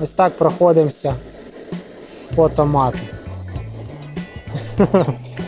Ось так проходимося по томату.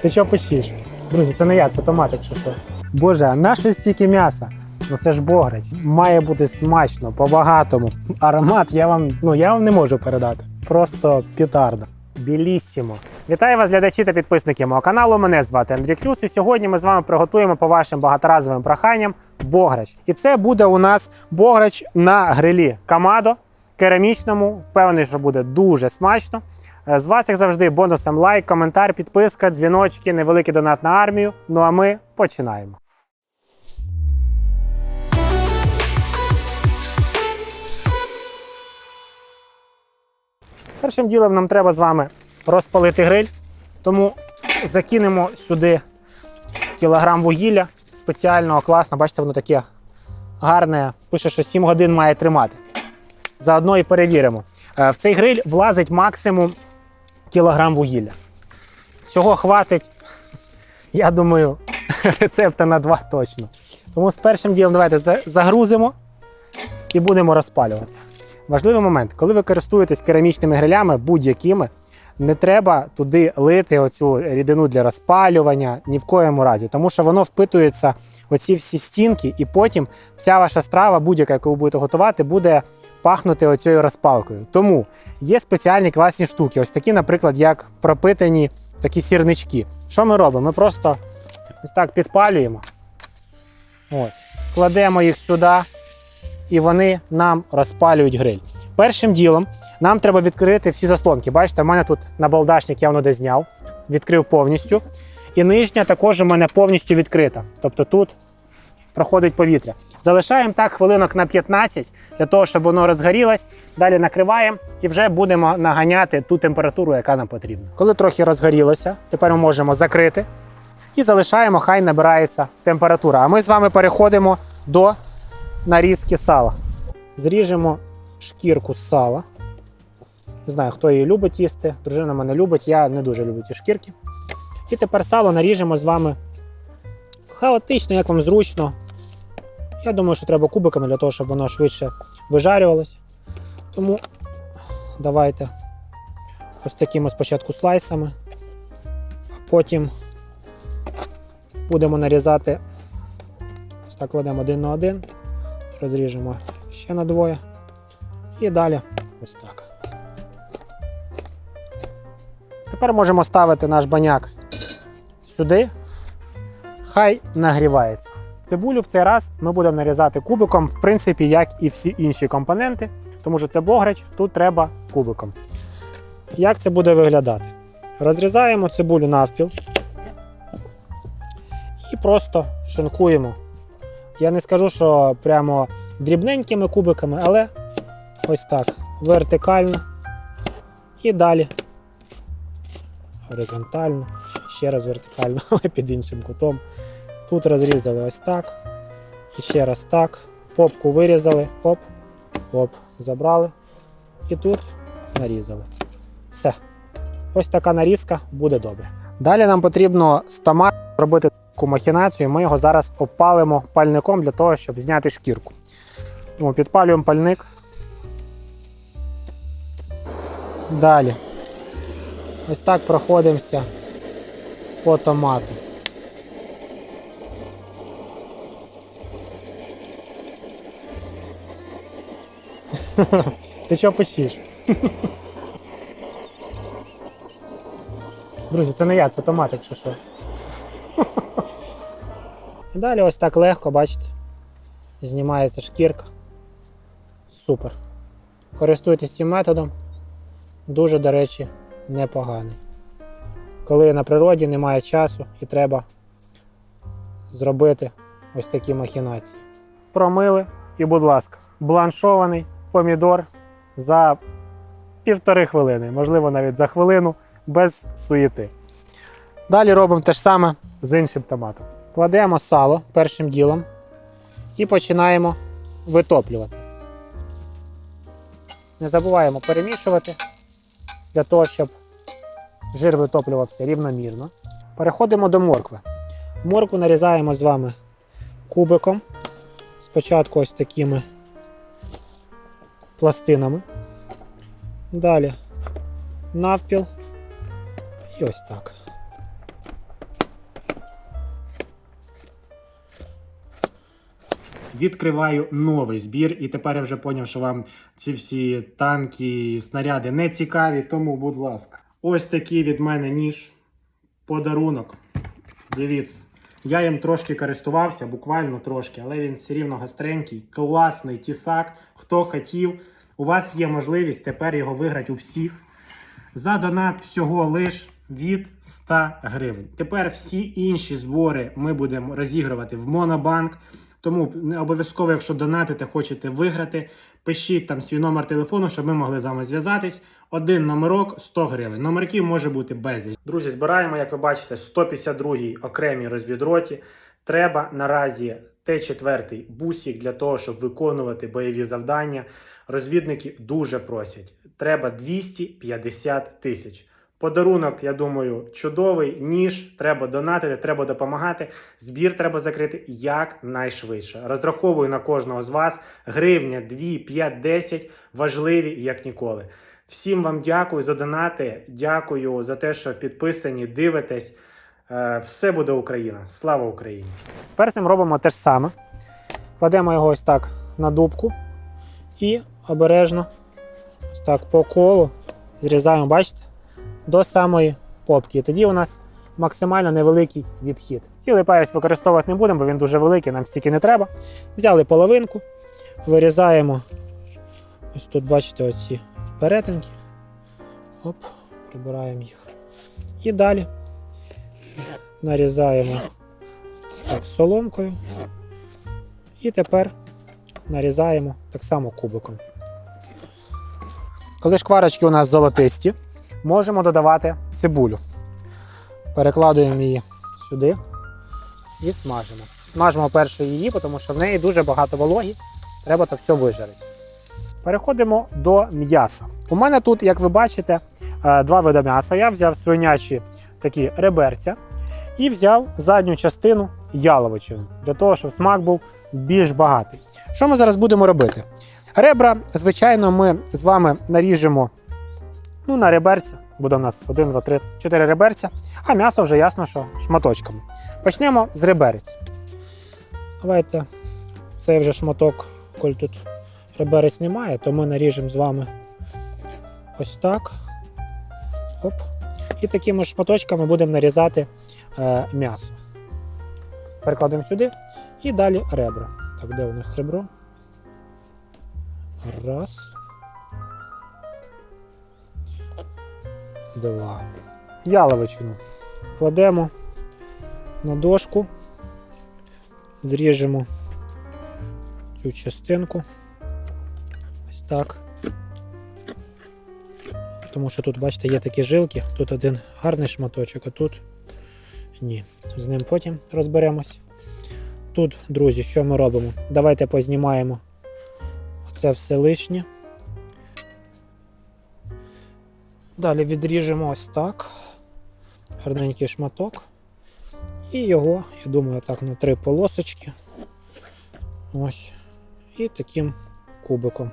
Ти що пишеш? Друзі, це не я, це томат, якщо що. Боже, а наше стільки м'яса? Ну це ж бограч. Має бути смачно, по-багатому. Аромат я вам, ну, я вам не можу передати. Просто пітарда. Білісімо. Вітаю вас, глядачі та підписники мого каналу. Мене звати Андрій Клюс. І сьогодні ми з вами приготуємо по вашим багаторазовим проханням бограч. І це буде у нас бограч на грилі Камадо керамічному. Впевнений, що буде дуже смачно. Е, З вас, як завжди, бонусом лайк, коментар, підписка, дзвіночки, невеликий донат на армію. Ну а ми починаємо. Першим ділом нам треба з вами розпалити гриль, тому закинемо сюди кілограм вугілля спеціального, класно. Бачите, воно таке гарне. Пише, що 7 годин має тримати. Заодно і перевіримо. Е, В цей гриль влазить максимум кілограм вугілля. Цього хватить, я думаю, рецепта на два точно. Тому з першим ділом давайте загрузимо і будемо розпалювати. Важливий момент, коли ви користуєтесь керамічними грилями будь-якими, не треба туди лити оцю рідину для розпалювання ні в коєму разі, тому що воно впитується оці всі стінки, і потім вся ваша страва, будь-яка, яку ви будете готувати, буде пахнути оцією розпалкою. Тому є спеціальні класні штуки, ось такі, наприклад, як пропитані такі сірнички. Що ми робимо? Ми просто ось так підпалюємо. Ось, кладемо їх сюди і вони нам розпалюють гриль. Першим ділом нам треба відкрити всі заслонки. Бачите, в мене тут набалдашник я воно де зняв, відкрив повністю. І нижня також у мене повністю відкрита. Тобто тут проходить повітря. Залишаємо так хвилинок на 15 для того, щоб воно розгорілось. Далі накриваємо і вже будемо наганяти ту температуру, яка нам потрібна. Коли трохи розгорілося, тепер ми можемо закрити і залишаємо, хай набирається температура. А ми з вами переходимо до нарізки сала. Зріжемо шкірку з сала. Не знаю, хто її любить їсти. Дружина мене любить, я не дуже люблю ці шкірки. І тепер сало наріжемо з вами хаотично, як вам зручно. Я думаю, що треба кубиками для того, щоб воно швидше вижарювалося. Тому давайте ось такими спочатку слайсами, а потім будемо нарізати. Ось так кладемо один на один, розріжемо ще на двоє. І далі ось так. Тепер можемо ставити наш баняк сюди. Хай нагрівається. Цибулю в цей раз ми будемо нарізати кубиком, в принципі, як і всі інші компоненти, тому що це бограч, тут треба кубиком. Як це буде виглядати? Розрізаємо цибулю навпіл і просто шинкуємо. Я не скажу, що прямо дрібненькими кубиками, але ось так, вертикально. І далі горизонтально, ще раз вертикально, але під іншим кутом. Тут розрізали ось так. І ще раз так. Попку вирізали, оп, оп, забрали. І тут нарізали. Все. Ось така нарізка буде добре. Далі нам потрібно з томатом робити таку махінацію. Ми його зараз опалимо пальником для того, щоб зняти шкірку. Тому підпалюємо пальник. Далі. Ось так проходимося по томату. Ти що пишеш? Друзі, це не я, це томат, якщо що. Далі ось так легко, бачите, знімається шкірка. Супер. Користуйтесь цим методом. Дуже, до речі, непоганий. Коли на природі немає часу і треба зробити ось такі махінації. Промили і, будь ласка, бланшований помідор за півтори хвилини, можливо, навіть за хвилину без суєти. Далі робимо те ж саме з іншим томатом. Кладемо сало першим ділом і починаємо витоплювати. Не забуваємо перемішувати для того, щоб жир витоплювався рівномірно. Переходимо до моркви. Моркву нарізаємо з вами кубиком. Спочатку ось такими пластинами. Далі навпіл. І ось так. Відкриваю новий збір, і тепер я вже зрозумів, що вам ці всі танки снаряди не цікаві, тому, будь ласка. Ось такий від мене ніж. Подарунок. Дивіться. Я їм трошки користувався, буквально трошки, але він все рівно гостренький, класний тісак. Хто хотів, у вас є можливість тепер його виграти у всіх. За донат всього лиш від 100 гривень. Тепер всі інші збори ми будемо розігрувати в Монобанк. Тому не обов'язково, якщо донатите, хочете виграти, пишіть там свій номер телефону, щоб ми могли з вами зв'язатись. Один номерок 100 гривень. Номерків може бути безліч. Друзі, збираємо, як ви бачите, 152-й окремій розвідроті. Треба наразі Т4 бусік для того, щоб виконувати бойові завдання. Розвідники дуже просять. Треба 250 тисяч. Подарунок, я думаю, чудовий. Ніж треба донатити, треба допомагати. Збір треба закрити якнайшвидше. Розраховую на кожного з вас. Гривня, 2, 5, 10 важливі як ніколи. Всім вам дякую за донати. Дякую за те, що підписані, дивитесь. Е, Все буде Україна. Слава Україні! З перцем робимо те ж саме. Кладемо його ось так на дубку і обережно ось так по колу зрізаємо, бачите, до самої попки. І тоді у нас максимально невеликий відхід. Цілий перець використовувати не будемо, бо він дуже великий, нам стільки не треба. Взяли половинку, вирізаємо. Ось тут, бачите, оці перетинки. Оп, прибираємо їх. І далі нарізаємо так, соломкою. І тепер нарізаємо так само кубиком. Коли шкварочки у нас золотисті, можемо додавати цибулю. Перекладуємо її сюди і смажимо. Смажимо першу її, тому що в неї дуже багато вологі, треба то все вижарити. Переходимо до м'яса. У мене тут, як ви бачите, е, два види м'яса. Я взяв свинячі такі реберця і взяв задню частину яловичину, для того, щоб смак був більш багатий. Що ми зараз будемо робити? Ребра, звичайно, ми з вами наріжемо ну, на реберця. Буде у нас 1, 2, 3, 4 реберця, а м'ясо вже ясно, що шматочками. Почнемо з реберець. Давайте цей вже шматок, коли тут реберець немає, то ми наріжемо з вами ось так. Оп. І такими шматочками будемо нарізати е, м'ясо. Перекладемо сюди і далі ребра. Так, де у нас ребро? Раз. Два. Яловичину. Кладемо на дошку, зріжемо цю частинку. Ось так. Тому що тут, бачите, є такі жилки. Тут один гарний шматочок, а тут ні. З ним потім розберемось. Тут, друзі, що ми робимо? Давайте познімаємо це все лишнє. Далі відріжемо ось так. Гарненький шматок. І його, я думаю, так на три полосочки. Ось. І таким кубиком.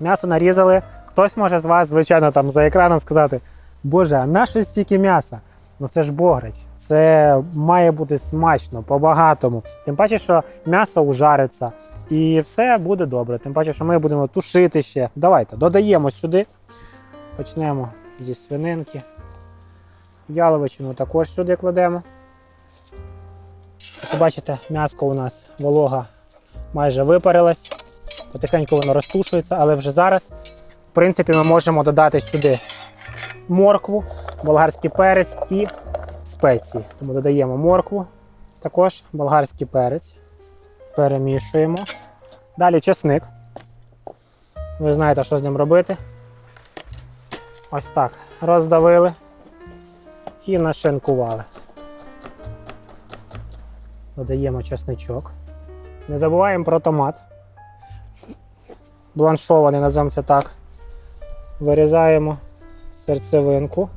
М'ясо нарізали. Хтось може з вас, звичайно, там за екраном сказати: Боже, а на що стільки м'яса? Ну це ж бограч. Це має бути смачно, по-багатому. Тим паче, що м'ясо ужариться і все буде добре. Тим паче, що ми будемо тушити ще. Давайте додаємо сюди. Почнемо зі свининки. Яловичину також сюди кладемо. Як бачите, м'яско у нас волога майже випарилась. Потихеньку воно розтушується, але вже зараз, в принципі, ми можемо додати сюди моркву, болгарський перець і спеції. Тому додаємо моркву, також болгарський перець. Перемішуємо. Далі чесник. Ви знаєте, що з ним робити. Ось так. Роздавили і нашинкували. Додаємо чесничок. Не забуваємо про томат. Бланшований, називаємо це так. Вирізаємо серцевинку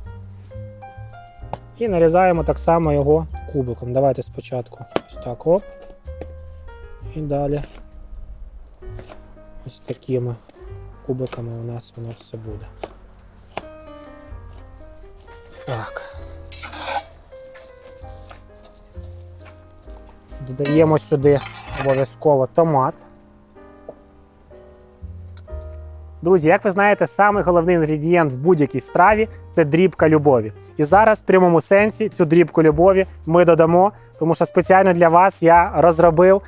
і нарізаємо так само його кубиком. Давайте спочатку ось так оп. І далі Ось такими кубиками у нас воно все буде. Так. Додаємо сюди обов'язково томат. Друзі, як ви знаєте, самий головний інгредієнт в будь-якій страві це дрібка любові. І зараз, в прямому сенсі, цю дрібку любові ми додамо, тому що спеціально для вас я розробив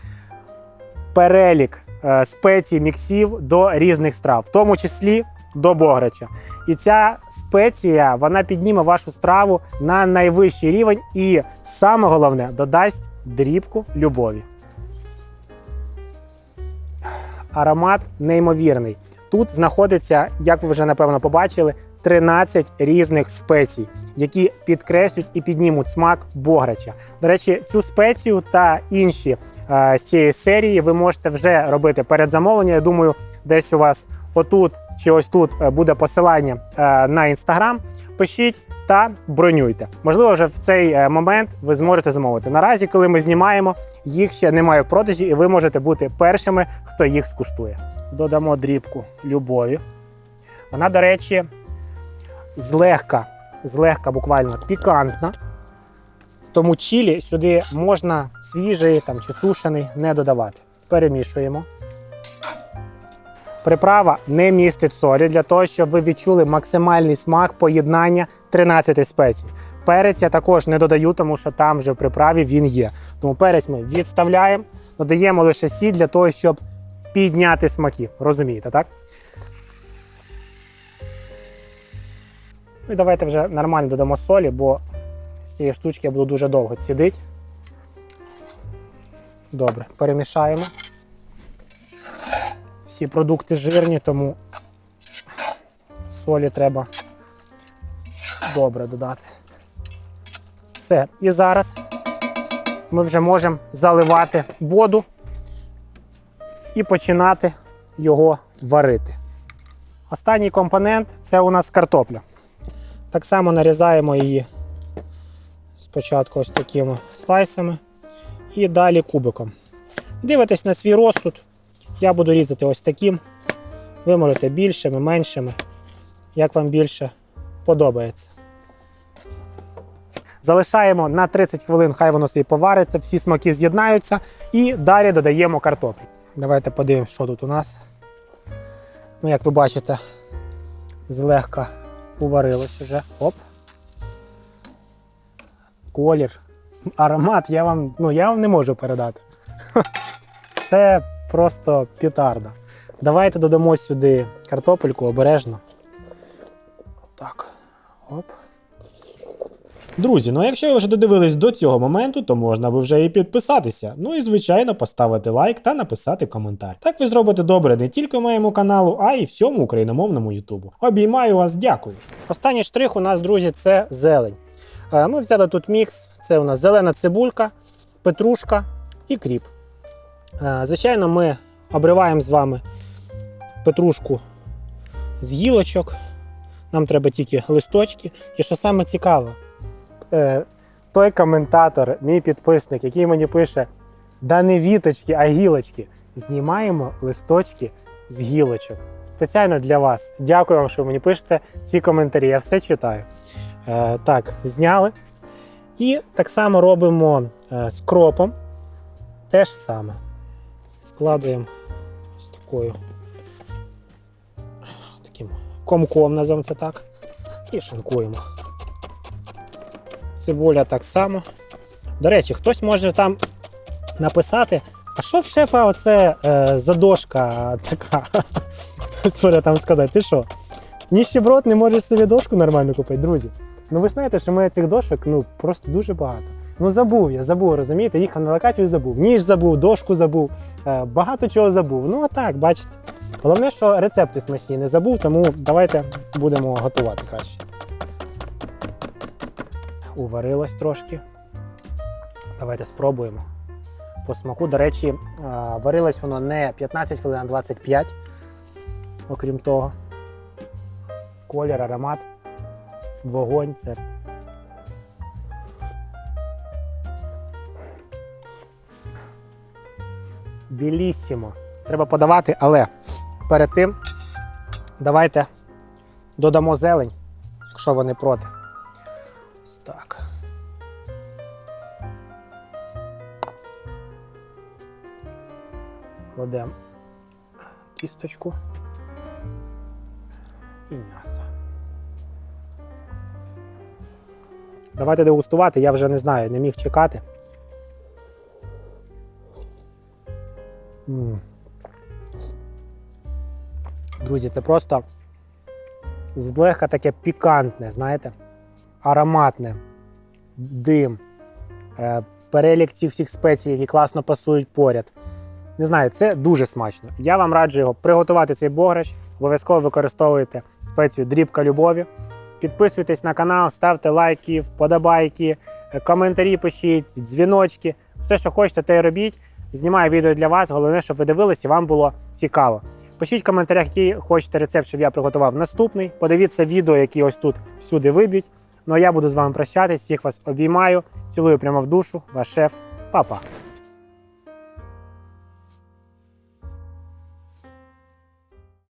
перелік е, спецій міксів до різних страв, в тому числі до бограча. І ця спеція вона підніме вашу страву на найвищий рівень і саме головне додасть дрібку любові. Аромат неймовірний. Тут знаходиться, як ви вже напевно побачили, 13 різних спецій, які підкреслюють і піднімуть смак бограча. До речі, цю спецію та інші е, з цієї серії ви можете вже робити перед замовленням. Я думаю, десь у вас отут чи ось тут е, буде посилання е, на інстаграм. Пишіть та бронюйте. Можливо, вже в цей момент ви зможете замовити. Наразі, коли ми знімаємо, їх ще немає в продажі, і ви можете бути першими, хто їх скуштує. Додамо дрібку любові. Вона, до речі, злегка, злегка буквально пікантна. Тому чілі сюди можна свіжий там, чи сушений не додавати. Перемішуємо. Приправа не містить солі для того, щоб ви відчули максимальний смак поєднання 13 спецій. Перець я також не додаю, тому що там вже в приправі він є. Тому перець ми відставляємо, додаємо лише сіль для того, щоб підняти смаки. Розумієте, так? Ну і давайте вже нормально додамо солі, бо з цієї штучки я буду дуже довго цідити. Добре, перемішаємо. Всі продукти жирні, тому солі треба добре додати. Все. І зараз ми вже можемо заливати воду і починати його варити. Останній компонент це у нас картопля. Так само нарізаємо її спочатку ось такими слайсами і далі кубиком. Дивитесь на свій розсуд. Я буду різати ось таким. Ви можете більшими, меншими, як вам більше подобається. Залишаємо на 30 хвилин, хай воно собі повариться, всі смаки з'єднаються і далі додаємо картоплю. Давайте подивимось, що тут у нас. Ну, як ви бачите, злегка уварилось вже. Оп. Колір. Аромат я вам, ну, я вам не можу передати. Це просто пітарда. Давайте додамо сюди картопельку обережно. Так. Оп. Друзі, ну якщо ви вже додивились до цього моменту, то можна би вже і підписатися. Ну і звичайно поставити лайк та написати коментар. Так ви зробите добре не тільки моєму каналу, а й всьому україномовному Ютубу. Обіймаю вас, дякую. Останній штрих у нас, друзі, це зелень. Е, Ми взяли тут мікс. Це у нас зелена цибулька, петрушка і кріп. Е, Звичайно, ми обриваємо з вами петрушку з гілочок. Нам треба тільки листочки. І що саме цікаве, е, той коментатор, мій підписник, який мені пише: да не віточки, а гілочки. Знімаємо листочки з гілочок. Спеціально для вас. Дякую вам, що мені пишете ці коментарі. Я все читаю. Е, так, зняли. І так само робимо е, з кропом. Те ж саме. Складуємо ось такою комком, називаємо це так. І шинкуємо. Цибуля так само. До речі, хтось може там написати, а що в шефа оце е, задошка така? Може там сказати, ти що? Ніщеброд не можеш собі дошку нормально купити, друзі. Ну ви ж знаєте, що ми цих дошок ну, просто дуже багато. Ну забув я, забув, розумієте, їхав на локацію забув. Ніж забув, дошку забув, е, багато чого забув. Ну а так, бачите. Головне, що рецепти смачні не забув, тому давайте будемо готувати краще. Уварилось трошки. Давайте спробуємо. По смаку, до речі, е, варилось воно не 15 хвилин, а 25. Окрім того, колір, аромат, вогонь це. Білісімо. Треба подавати, але перед тим давайте додамо зелень, якщо вони проти. Кладемо кісточку і м'ясо. Давайте дегустувати, я вже не знаю, не міг чекати. Друзі, це просто злегка таке пікантне, знаєте, ароматне, дим, е, перелік цих всіх спецій, які класно пасують поряд. Не знаю, це дуже смачно. Я вам раджу його приготувати цей бограч. Обов'язково використовуйте спецію дрібка любові. Підписуйтесь на канал, ставте лайки, вподобайки, коментарі пишіть, дзвіночки. Все, що хочете, те й робіть. Знімаю відео для вас. Головне, щоб ви дивились і вам було цікаво. Пишіть в коментарях, який хочете рецепт, щоб я приготував наступний. Подивіться відео, які ось тут всюди виб'ють. Ну а я буду з вами прощатись. Всіх вас обіймаю. Цілую прямо в душу. Ваш шеф. Па-па.